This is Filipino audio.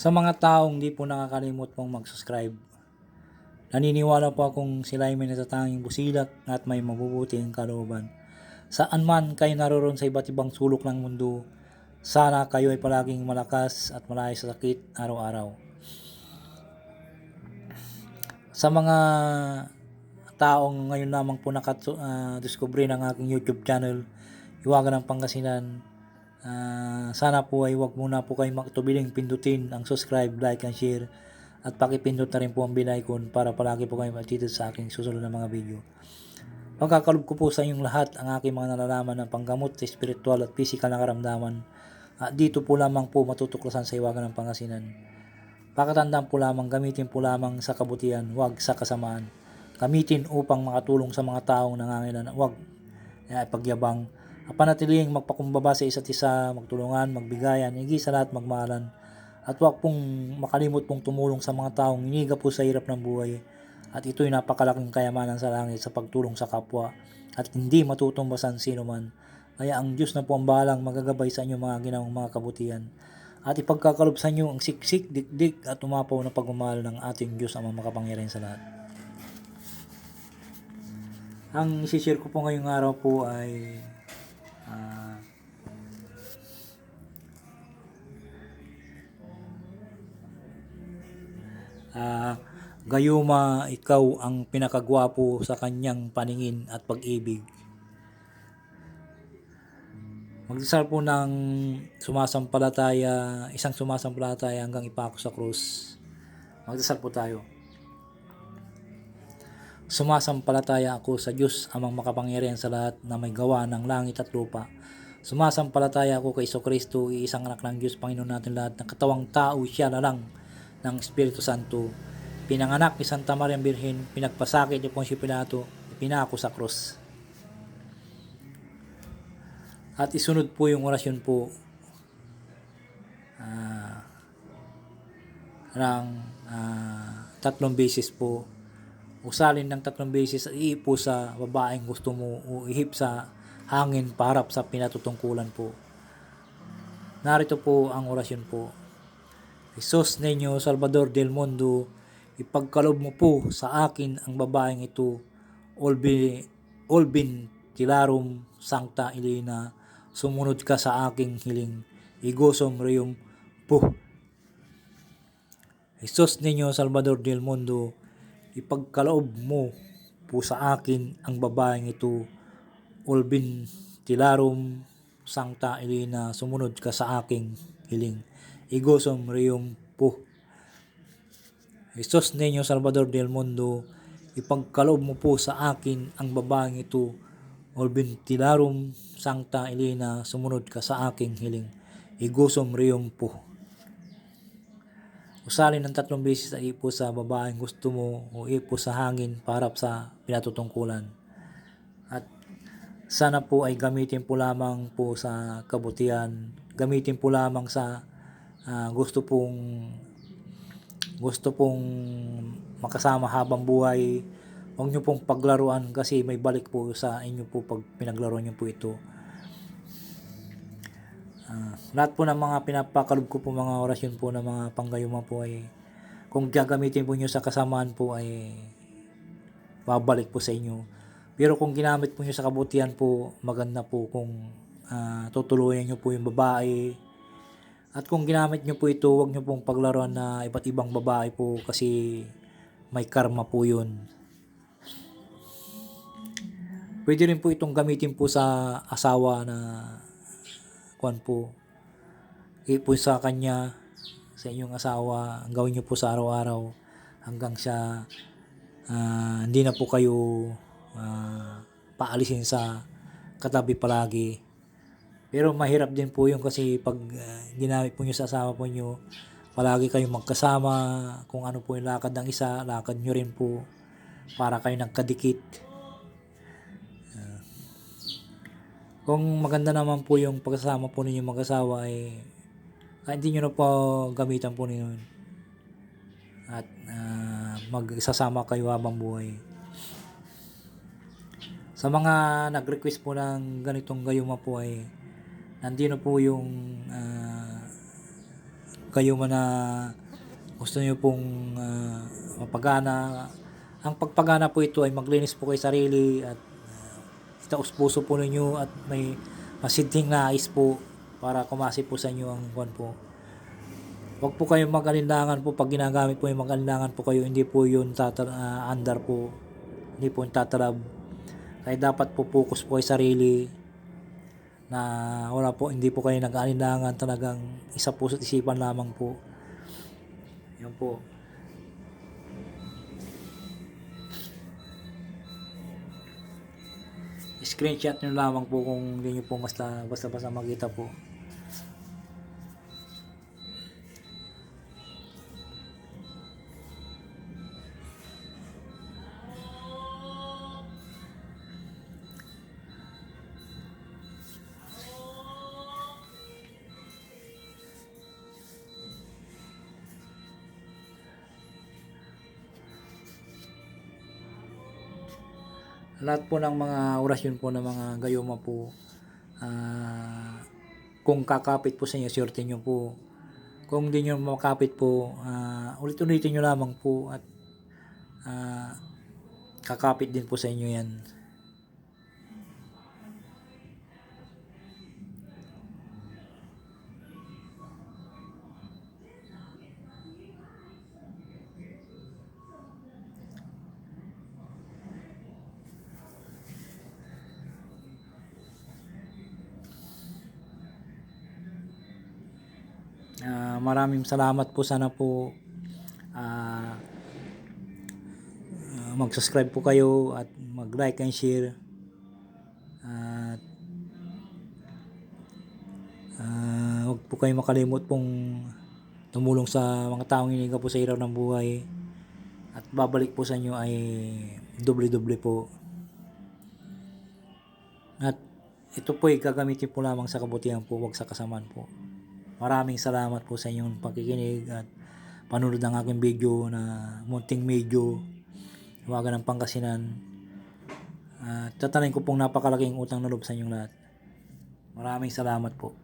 Sa mga taong di po nakakalimot pong mag-subscribe, naniniwala po akong sila ay may natatanging busilak at may mabubuting kalooban. Saan man kayo naroon sa iba't ibang sulok ng mundo, sana kayo ay palaging malakas at malayo sa sakit araw-araw. Sa mga taong ngayon lamang po nakadiscovery ng aking YouTube channel, Iwagan ng Pangasinan, Sana po ay wag muna po kayo magtubiling pindutin ang subscribe, like, and share at pakipindot na rin po ang bell icon para palagi po kayo matitid sa aking susunod na mga video. Pagkakalob ko po sa inyong lahat ang aking mga nalalaman ng panggamot sa spiritual at physical na karamdaman at dito po lamang po matutuklasan sa Iwagan ng Pangasinan. Pakatandaan po lamang gamitin po lamang sa kabutihan, wag sa kasamaan. Gamitin upang makatulong sa mga taong nangangailangan, wag eh, pagyabang panatiling magpakumbaba sa isa't isa, magtulungan, magbigayan, higit sa lahat magmahalan. At huwag pong makalimot pong tumulong sa mga taong iniga po sa hirap ng buhay. At ito'y napakalaking kayamanan sa langit sa pagtulong sa kapwa at hindi matutumbasan sino man. Kaya ang Diyos na po ang bahalang magagabay sa inyong mga ginawang mga kabutihan. At ipagkakalob sa inyo ang siksik, dikdik at umapaw na pagmamahal ng ating Diyos ang makapangyarihan sa lahat. Ang isishare ko po ngayong araw po ay ah, Gayuma, ikaw ang pinakagwapo sa kanyang paningin at pag-ibig. Magdasal po ng sumasampalataya, isang sumasampalataya hanggang ipako sa krus. Magdasal po tayo. Sumasampalataya ako sa Diyos amang makapangyarihan sa lahat na may gawa ng langit at lupa. Sumasampalataya ako kay Kristo, iisang anak ng Diyos, Panginoon natin lahat, ng katawang tao siya na lang ng Espiritu Santo. Pinanganak ni Santa Maria Birhen, pinagpasakit ni Poncio Pilato, pinako sa krus. At isunod po yung orasyon po ah, ng ah, tatlong beses po usalin ng tatlong beses at iipo sa babaeng gusto mo o ihip sa hangin paharap sa pinatutungkulan po. Narito po ang orasyon po. Jesus Niño Salvador del Mundo, ipagkalob mo po sa akin ang babaeng ito, Olbi, Olbin Tilarum Sancta Elena, sumunod ka sa aking hiling, igosom reyum po. Jesus Niño Salvador del Mundo, ipagkaloob mo po sa akin ang babaeng ito, Olbin Tilarum Sancta Elena, sumunod ka sa aking hiling. Igosom reyum po. Jesus Niño Salvador del Mundo, ipagkaloob mo po sa akin ang babaeng ito, Olbin Tilarum Sancta Elena, sumunod ka sa aking hiling. Igosom reyum po. Usalin ng tatlong beses ay ipo sa babaeng gusto mo o ipo sa hangin para sa pinatutungkulan. At sana po ay gamitin po lamang po sa kabutihan. Gamitin po lamang sa ah, gusto pong gusto pong makasama habang buhay. Huwag nyo pong paglaruan kasi may balik po sa inyo po pag pinaglaro nyo po ito. Ah, lahat po ng mga pinapakalob ko po mga orasyon po ng mga panggayuma po ay kung gagamitin po nyo sa kasamaan po ay babalik po sa inyo. Pero kung ginamit po nyo sa kabutihan po, maganda po kung ah, tutuluyan nyo po yung babae. At kung ginamit nyo po ito, huwag nyo pong paglaruan na iba't ibang babae po kasi may karma po yun. Pwede rin po itong gamitin po sa asawa na kuan po ipo sa kanya sa inyong asawa ang gawin niyo po sa araw-araw hanggang siya ah, hindi na po kayo ah, paalisin sa katabi palagi pero mahirap din po yun kasi pag ah, ginamit po niyo sa asawa po niyo palagi kayong magkasama kung ano po yung lakad ng isa lakad niyo rin po para kayo nagkadikit. Kung maganda naman po yung pagsasama po ninyo mag-asawa ay kahit hindi nyo na po gamitan po ninyo at ah, magsasama kayo habang buhay. Sa mga nag-request po ng ganitong gayuma po ay nandito po yung ah, kayo man na gusto nyo pong ah, mapagana. Ang pagpagana po ito ay maglinis po kay sarili at uh, itaos puso po ninyo at may masidhing nais po para kumasi po sa inyo ang kwan po. Huwag po kayong mag-alinlangan po pag ginagamit po yung mag-alinlangan po kayo, hindi po yun tatar ah, andar po, hindi po yung tatarab. Kaya dapat po focus po kay sarili na wala po, hindi po kayo nag-alinlangan talagang isa po sa isipan lamang po. Yan po. Screenshot nyo lamang po kung hindi nyo po basta basta basta makita po. Lahat po ng mga orasyon po ng mga gayuma po ah, kung kakapit po sa inyo swerte nyo po. Kung hindi nyo makapit po ah, ulit-ulitin nyo lamang po at ah, kakapit din po sa inyo yan Maraming salamat po. Sana po ah, mag-subscribe po kayo at mag-like and share. At ah, huwag po kayo makalimot pong tumulong sa mga taong iniga po sa iraw ng buhay. At babalik po sa inyo ay doble-doble po. At ito po ay gagamitin po lamang sa kabutihan po, wag sa kasamaan po. Maraming salamat po sa inyong pakikinig at panunod ng aking video na munting medyo huwagan ng Pangasinan. At tatanayin ko pong napakalaking utang na loob sa inyong lahat. Maraming salamat po.